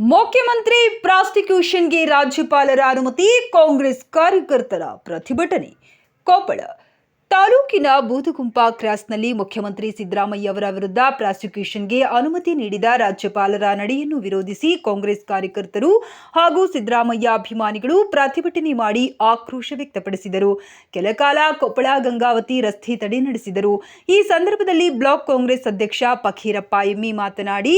ಮುಖ್ಯಮಂತ್ರಿ ಪ್ರಾಸಿಕ್ಯೂಷನ್ಗೆ ರಾಜ್ಯಪಾಲರ ಅನುಮತಿ ಕಾಂಗ್ರೆಸ್ ಕಾರ್ಯಕರ್ತರ ಪ್ರತಿಭಟನೆ ಕೊಪ್ಪಳ ತಾಲೂಕಿನ ಬೂದುಗುಂಪ ಕ್ರಾಸ್ನಲ್ಲಿ ಮುಖ್ಯಮಂತ್ರಿ ಸಿದ್ದರಾಮಯ್ಯ ಅವರ ವಿರುದ್ಧ ಪ್ರಾಸಿಕ್ಯೂಷನ್ಗೆ ಅನುಮತಿ ನೀಡಿದ ರಾಜ್ಯಪಾಲರ ನಡೆಯನ್ನು ವಿರೋಧಿಸಿ ಕಾಂಗ್ರೆಸ್ ಕಾರ್ಯಕರ್ತರು ಹಾಗೂ ಸಿದ್ದರಾಮಯ್ಯ ಅಭಿಮಾನಿಗಳು ಪ್ರತಿಭಟನೆ ಮಾಡಿ ಆಕ್ರೋಶ ವ್ಯಕ್ತಪಡಿಸಿದರು. ಕೆಲಕಾಲ ಕೊಪ್ಪಳ ಗಂಗಾವತಿ ರಸ್ತೆ ತಡೆ ನಡೆಸಿದರು. ಈ ಸಂದರ್ಭದಲ್ಲಿ ಬ್ಲಾಕ್ ಕಾಂಗ್ರೆಸ್ ಅಧ್ಯಕ್ಷ ಪಖೀರಪ್ಪ ಎಮ್ಮಿ ಮಾತನಾಡಿ,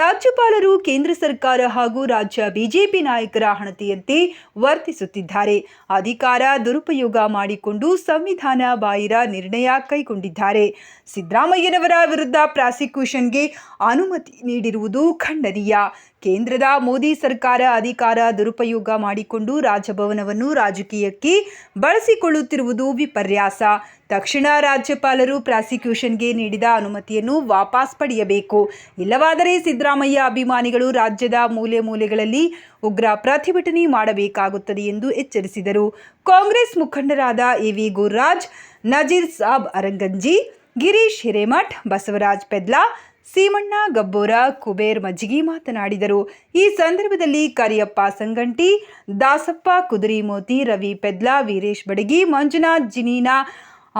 ರಾಜ್ಯಪಾಲರು ಕೇಂದ್ರ ಸರ್ಕಾರ ಹಾಗೂ ರಾಜ್ಯ ಬಿಜೆಪಿ ನಾಯಕರ ಹಣತೆಯಂತೆ ವರ್ತಿಸುತ್ತಿದ್ದಾರೆ. ಅಧಿಕಾರ ದುರುಪಯೋಗ ಮಾಡಿಕೊಂಡು ಸಂವಿಧಾನ ಬಾಹಿರ ನಿರ್ಣಯ ಕೈಗೊಂಡಿದ್ದಾರೆ. ಸಿದ್ದರಾಮಯ್ಯನವರ ವಿರುದ್ಧ ಪ್ರಾಸಿಕ್ಯೂಷನ್ಗೆ ಅನುಮತಿ ನೀಡಿರುವುದು ಖಂಡನೀಯ. ಕೇಂದ್ರದ ಮೋದಿ ಸರ್ಕಾರ ಅಧಿಕಾರ ದುರುಪಯೋಗ ಮಾಡಿಕೊಂಡು ರಾಜಭವನವನ್ನು ರಾಜಕೀಯಕ್ಕೆ ಬಳಸಿಕೊಳ್ಳುತ್ತಿರುವುದು ವಿಪರ್ಯಾಸ. ತಕ್ಷಣ ರಾಜ್ಯಪಾಲರು ಪ್ರಾಸಿಕ್ಯೂಷನ್ಗೆ ನೀಡಿದ ಅನುಮತಿಯನ್ನು ವಾಪಸ್ ಪಡೆಯಬೇಕು. ಇಲ್ಲವಾದರೆ ಸಿದ್ದರಾಮಯ್ಯ ಅಭಿಮಾನಿಗಳು ರಾಜ್ಯದ ಮೂಲೆ ಮೂಲೆಗಳಲ್ಲಿ ಉಗ್ರ ಪ್ರತಿಭಟನೆ ಮಾಡಬೇಕಾಗುತ್ತದೆ ಎಂದು ಎಚ್ಚರಿಸಿದರು. ಕಾಂಗ್ರೆಸ್ ಮುಖಂಡರಾದ ಎ ವಿ ಗುರುರಾಜ್, ನಜೀರ್ ಸಾಬ್ ಅರಂಗಂಜಿ, ಗಿರೀಶ್ ಹಿರೇಮಠ್, ಬಸವರಾಜ್ ಪೆದ್ಲಾ, ಸೀಮಣ್ಣ ಗಬ್ಬೋರ, ಕುಬೇರ್ ಮಜ್ಜಿಗಿ ಮಾತನಾಡಿದರು. ಈ ಸಂದರ್ಭದಲ್ಲಿ ಕರಿಯಪ್ಪ ಸಂಗಂಟಿ, ದಾಸಪ್ಪ ಕುದುರಿಮೋತಿ, ರವಿ ಪೆದ್ಲಾ, ವೀರೇಶ್ ಬಡಗಿ, ಮಂಜುನಾಥ್, ಜಿನೀನಾ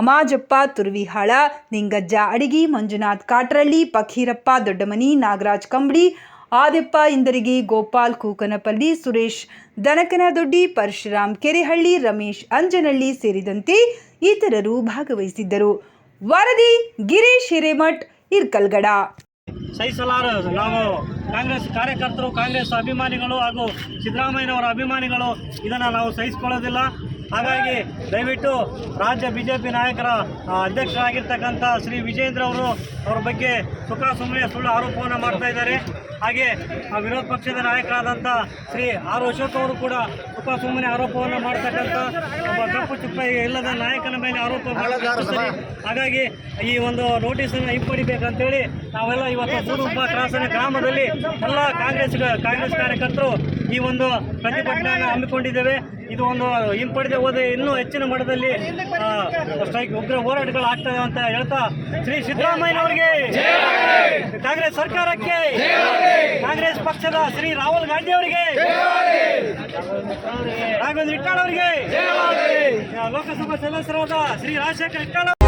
ಅಮಾಜಪ್ಪ, ತುರ್ವಿಹಾಳ, ನಿಂಗಜ್ಜ, ಅಡಿಗಿ, ಮಂಜುನಾಥ್, ಕಾಟ್ರಳ್ಳಿ, ಪಖೀರಪ್ಪ, ದೊಡ್ಡಮನಿ, ನಾಗರಾಜ್ ಕಂಬಳಿ ಆದಿಪ್ಪ ಇಂದರಿಗಿ, ಗೋಪಾಲ್, ಕೂಕನಪಲ್ಲಿ, ಸುರೇಶ್, ದನಕನದೊಡ್ಡಿ, ಪರಶುರಾಮ್, ಕೆರೆಹಳ್ಳಿ, ರಮೇಶ್ ಅಂಜನಹಳ್ಳಿ ಸೇರಿದಂತೆ ಇತರರು ಭಾಗವಹಿಸಿದ್ದರು. ವರದಿ, ಗಿರೀಶ್ ಹಿರೇಮಠ್, ಇರ್ಕಲ್ಗಡ. ಸಹಿಸಲಾರ, ನಾವು ಕಾಂಗ್ರೆಸ್ ಕಾರ್ಯಕರ್ತರು, ಕಾಂಗ್ರೆಸ್ ಅಭಿಮಾನಿಗಳು ಹಾಗೂ ಸಿದ್ದರಾಮಯ್ಯನವರ ಅಭಿಮಾನಿಗಳು ಇದನ್ನು ನಾವು ಸಹಿಸಿಕೊಳ್ಳೋದಿಲ್ಲ. ಹಾಗಾಗಿ ದಯವಿಟ್ಟು ರಾಜ್ಯ ಬಿ ಜೆ ಪಿ ನಾಯಕರ ಅಧ್ಯಕ್ಷರಾಗಿರ್ತಕ್ಕಂಥ ಶ್ರೀ ವಿಜೇಂದ್ರ ಅವರು ಅವ್ರ ಬಗ್ಗೆ ಸುಖ ಸುಮ್ಮನೆ ಸುಳ್ಳು ಆರೋಪವನ್ನು ಮಾಡ್ತಾ ಇದ್ದಾರೆ. ಹಾಗೆ ಆ ವಿರೋಧ ಪಕ್ಷದ ನಾಯಕರಾದಂಥ ಶ್ರೀ ಆರ್ ಅಶೋಕ್ ಅವರು ಕೂಡ ಸುಖ ಸುಮ್ಮನೆ ಆರೋಪವನ್ನು ಮಾಡ್ತಕ್ಕಂಥ ಒಬ್ಬ ಕಪ್ಪು ಚುಪ್ಪ ಇಲ್ಲದ ನಾಯಕನ ಮೇಲೆ ಆರೋಪ ಹಾಗಾಗಿ ಈ ಒಂದು ನೋಟಿಸನ್ನು ಹಿಂಪಡಿಬೇಕಂತೇಳಿ ನಾವೆಲ್ಲ ಇವತ್ತು ಸೂರುಪ್ಪ ಕ್ರಾಸನ ಗ್ರಾಮದಲ್ಲಿ ಎಲ್ಲ ಕಾಂಗ್ರೆಸ್ ಕಾಂಗ್ರೆಸ್ ಕಾರ್ಯಕರ್ತರು ಈ ಒಂದು ಪ್ರತಿಭಟನೆಯನ್ನು ಹಮ್ಮಿಕೊಂಡಿದ್ದೇವೆ. ಇದು ಒಂದು ಹಿಂಪಡೆದೇ ಹೋದರೆ ಇನ್ನೂ ಹೆಚ್ಚಿನ ಮಟ್ಟದಲ್ಲಿ ಸ್ಟ್ರೈಕ್ ಉಗ್ರ ಹೋರಾಟಗಳು ಆಗ್ತದೆ ಅಂತ ಹೇಳ್ತಾ ಶ್ರೀ ಸಿದ್ದರಾಮಯ್ಯನವರಿಗೆ ಕಾಂಗ್ರೆಸ್ ಸರ್ಕಾರಕ್ಕೆ, ಕಾಂಗ್ರೆಸ್ ಪಕ್ಷದ ಶ್ರೀ ರಾಹುಲ್ ಗಾಂಧಿ ಅವರಿಗೆ, ರಾಘವೇಂದ್ರ ಇಟ್ಟಾಳ್ ಅವರಿಗೆ, ಲೋಕಸಭಾ ಸದಸ್ಯರಾದ ಶ್ರೀ ರಾಜಶೇಖರ್ ಇಟ್ಟಾಳ್